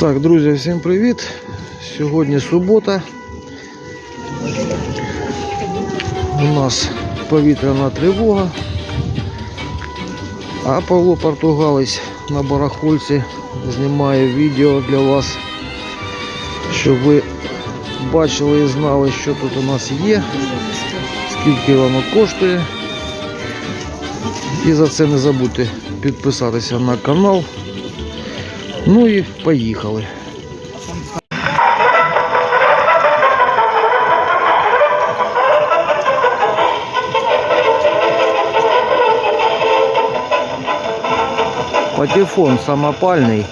Так, друзі, всім привіт. Сьогодні субота. У нас повітряна тривога. А Павло Португалець на барахольці знімає відео для вас, щоб ви бачили і знали, що тут у нас є, скільки воно коштує. І за це не забудьте підписатися на канал. Ну и поехали. Патефон самопальный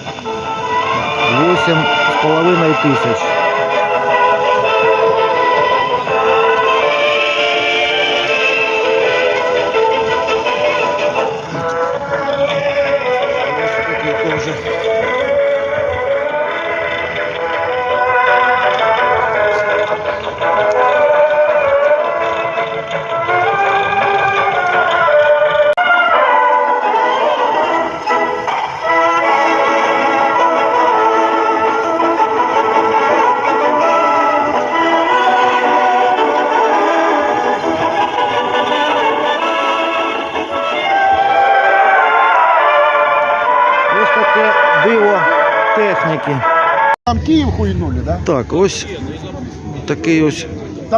восемь с половиной тысяч. Там Киев хуйнули, да? Так, ось такий ось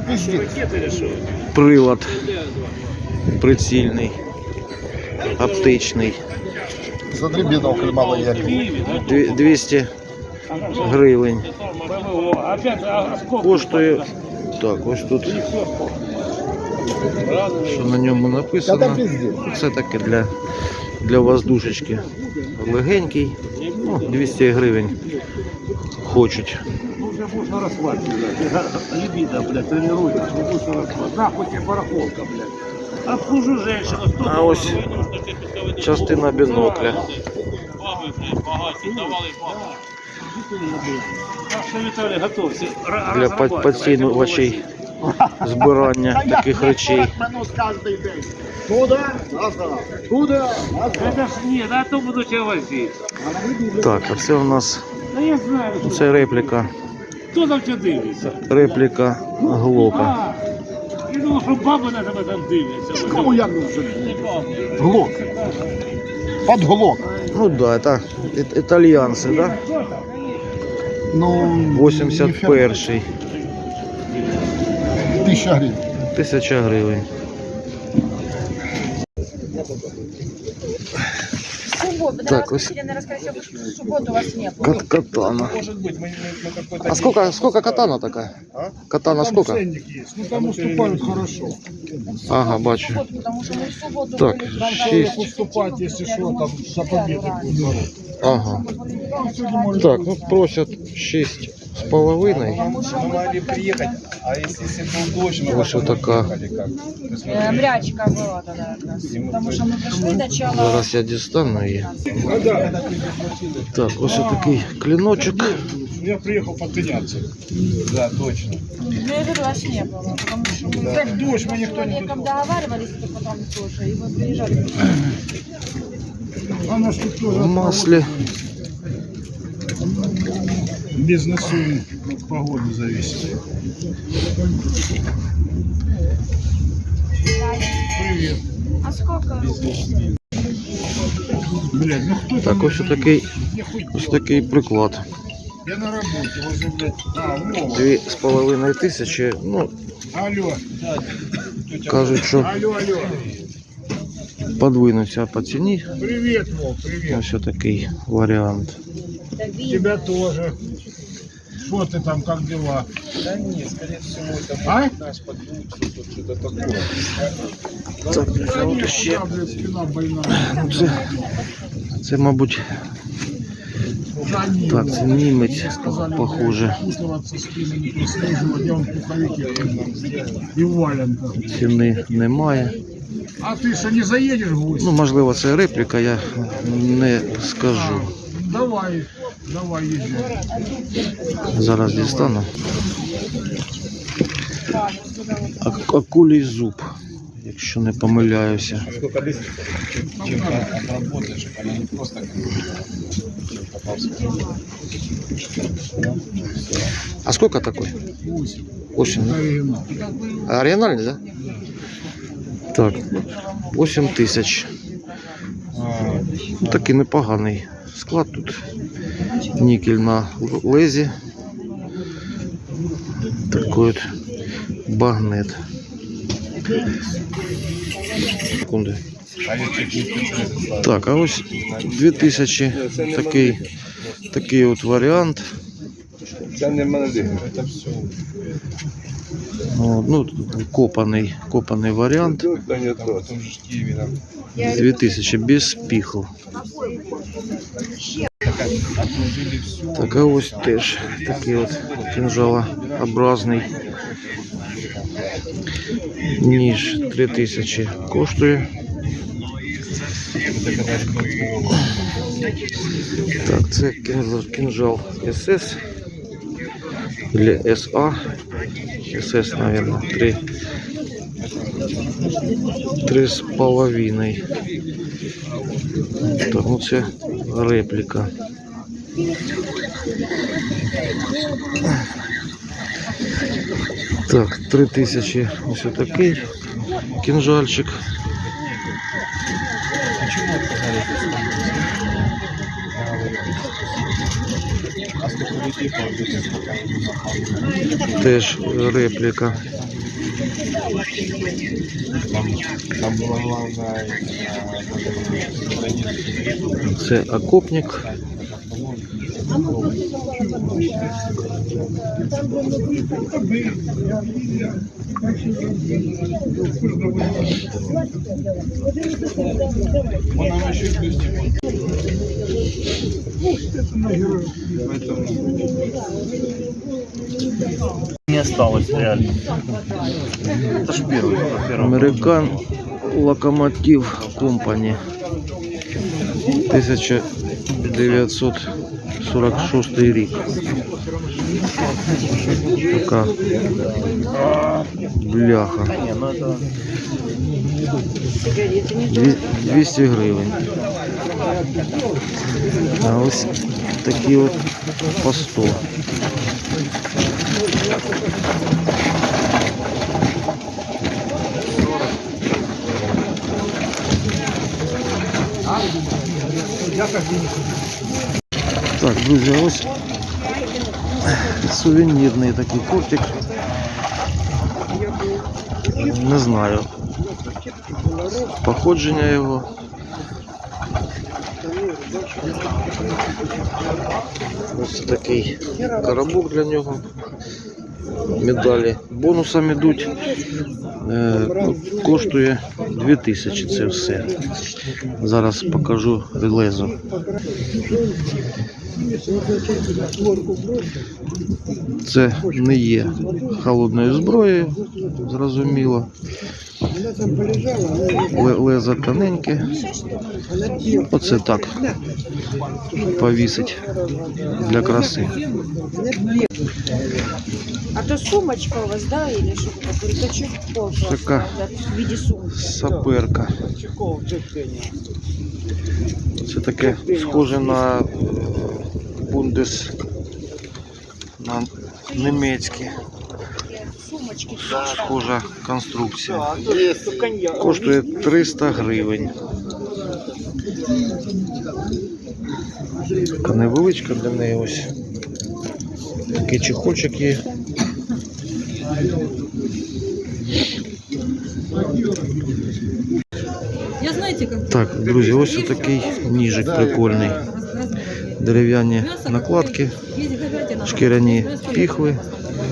пиздец. прилад прицільний, оптичний. Смотри, бинокль мало яркий. Дві- 200 гривень. Коштує. Так, ось тут. Що на ньому написано. пиздец. Це таке для, для воздушечки. Легенький. Ну, 200 гривень хочуть. Уже можно расхватить, блядь. Либидо, блядь, тренируется. Не будешь расхватить. Нахуй тебе барахолка, блядь. Обслужу женщину. Сто А ось частина бінокля. Баби, блядь, багаті, давали бабу. Так що, Віталій, готовся. Для розрабатуй. па- збирання таких речей. Туда, назад. Туда, назад. Это ж нет, а то буду тебя возить. Так, а це у нас я знаю, що- це репліка. хто там тебе дивиться. Репліка глока. А, я думав, що баби на тебе там дивляться. Кому я баби. Глок. Под глок. Ну да, це і- італіянці, да? Ну, 81-й. Тысяча гривен. Тисяча гривень. Субботу. Так, Так, ось- я не рассказывала, что в субботу у вас не было. Кат катана. А сколько, сколько катана такая? Катана сколько? Ну там уступают хорошо. Ага, бачу. В субботу, потому что мы в субботу Так, были шесть. Уступать, если что, там за победу будет. Ага. Так, ну просять 6 з половиною. могли приехать, а если, если был дождь, мы Ось така. Э, Мрячка была тогда как раз. Потому что мы пришли начало. Зараз я дістану її. Так, ось такий кліночок. Я приехал подгоняться. Да, точно. Ну, я говорю, вас не было, потому что мы Так дождь, мы с никто не человеком договаривались, то потом тоже, и мы приезжали. Она ж тут тоже В маслі. бизнесу от погоды зависит. Привет. А сколько? Блядь, ну кто Так, ось такий, мне хуй ось такий приклад. Я на работе, возле, блядь. А, Вова. Дві з половиною тисячі. Ну, Алло, кажуть, що алло, алло. подвинуться по ціні. Привет, Вов, привет. Ось такий варіант. Тебя тоже. Что ты там, как дела? Да нет, скорее всего, это А? может наш подключится, тут что-то такое. Так, а от ще. Я, блядь, спина больная. Це, це, мабуть, Да нет. так, це німець, Сказали, похоже. блядь, Путываться с кем не прислуживать, я вам в пуховике ходил. и в валенках. Ціни немає. А ты что, не заедешь в гости? Ну, можливо, це репліка, я не скажу. Давай, давай езжай. Зараз дістану. Акулій зуб. якщо не помиляюся. А сколько такой? 8. Оригинал. Оригинальный, да? Так, 8 тисяч. Такий непоганий склад тут. Нікель на лезі. Такий от багнет. Секунди. Так, а ось 2000 такий, такий от варіант. О, Ну, копаний, копаний варіант. Да нет, там в том же ж Киеве там. 2000 без піхов. Так, а ось теж такий от кінжалообразний. Ніж 3000 коштує. Так, це кінжал СС. Или СА. СС, наверное, 3. Три з половиною. Так, ну це репліка. Так, 3000 ось такий кінжальчик. Теж репліка. Це окопник. Еще плюс Не осталось реально. Это ж первый. первый. Американ Локомотив Компані. 1946 рік. Така бляха. Не, ну это... Дві- 200 гривень. А ось такі от по 100. Так, друзі, ось сувенірний такий кортик. Не знаю походження його. Ось такий коробок для нього. Медалі бонусом ідуть. Е, коштує 2000 це все. Зараз покажу релезу. Це не є холодною зброєю, зрозуміло. Ле- Лезо тоненьке. Оце так. Повісить для краси. То сумочка у вас, да, или что такое? Это чехол просто, да, в виде сумки. Саперка. Це таке схоже на бундес на німецькі. Сумочки. Схожа конструкція. Коштує 300 гривень. Така невеличка для неї ось. Такий чехольчик є. Я знаете, как Так, друзі, ось такий ніжик прикольний. Дерев'яні накладки, есть говядина. шкіряні Просто піхви.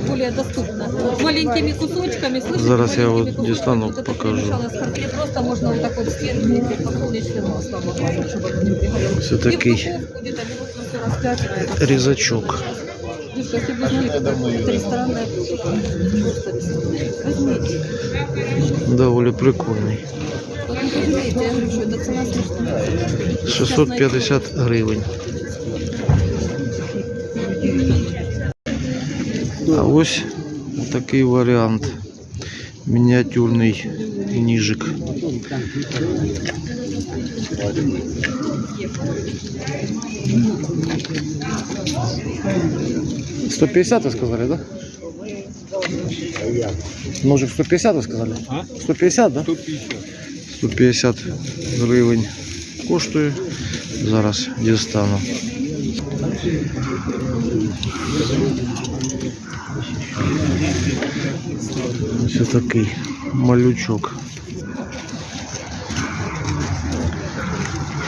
Более доступно. Маленькими кусочками, слышите? Зараз я Маленькими вот дістану, кусочками. Вот это покажу. перемешалось в котле, Просто можно вот так вот стереть, по солнечным маслом, буквально, чтобы оно не пригорело. Ось И в такий духовку где-то минут на 45. різачок. Девушка, если вы знаете, это ресторанное блюдо. Просто ресторанное. Возьмите. Доволі прикольний. Вот не возьмите, я говорю, что это цена смешная. 650 гривень. А ось такий варіант. Мініатюрний ніжик. Сто пятьдесят вы сказали, да? Ножик 150 вы сказали? А? 150, да? 150. 150 гривень коштує. Зараз дістану. Ось такий малючок.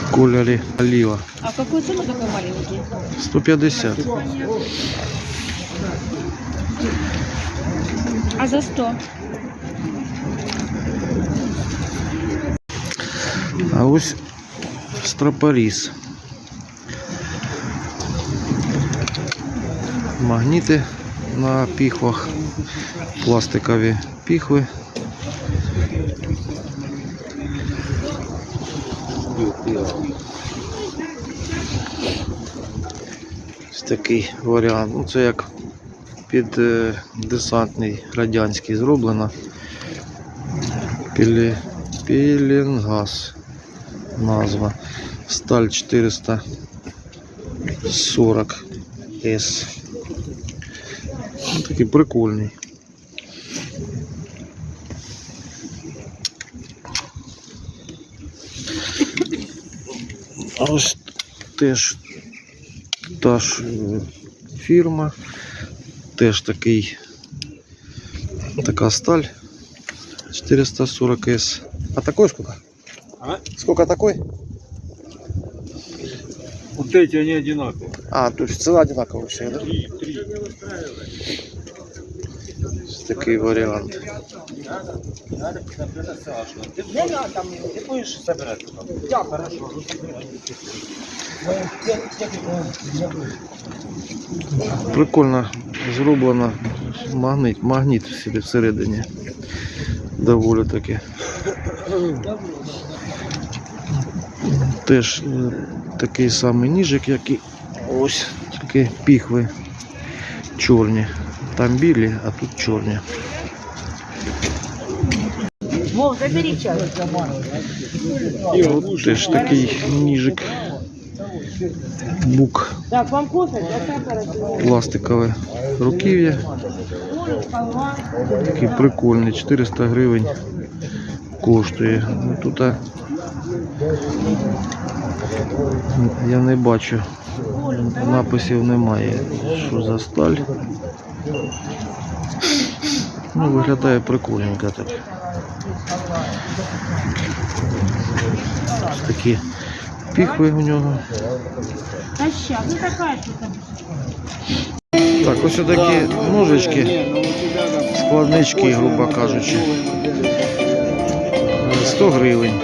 В кольорі оліва. А в какую цену такой маленький? 150. А за 100? А ось стропоріз. Магніти на піхвах, пластикові піхви. Ось такий варіант. Ну, це як під е, десантний радянський зроблено. Пілі... Пілінгаз назва. Сталь 440 С. Ну, такий прикольний. Ось теж та ж е, фірма, теж такий така сталь 440 С. А такой сколько? А? Сколько такой? Вот эти они одинаковые. А, то есть цена одинаковая у всех, да? Три, три. Такий варіант. Прикольно зроблено магніт, магніт всередині. Доволі таки. Теж е, такий самий ніжик, як і ось тільки піхви чорні. Там білі, а тут чорні. І от теж такий ніжик. Бук. Пластикове руків'я. Такий прикольний, 400 гривень коштує. Ну, тут я не бачу. Написів немає. Що за сталь? Ну, виглядає прикольненько так. Ось такі піхви у нього. Так, ось такі ножички, складнички, грубо кажучи. 100 гривень.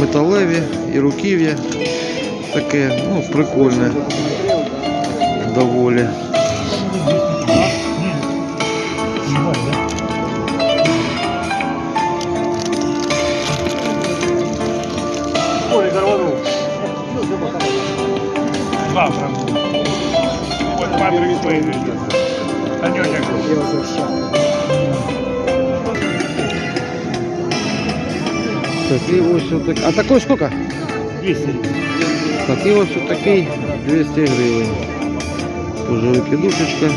Металеві і руків'я. Таке, ну, прикольне. Доволі. Вот Патрик Спейн идет. Танёня Так, і ось отак. А такой сколько? 200 Так, і ось отакий 200 гривень. Тоже викидушечка.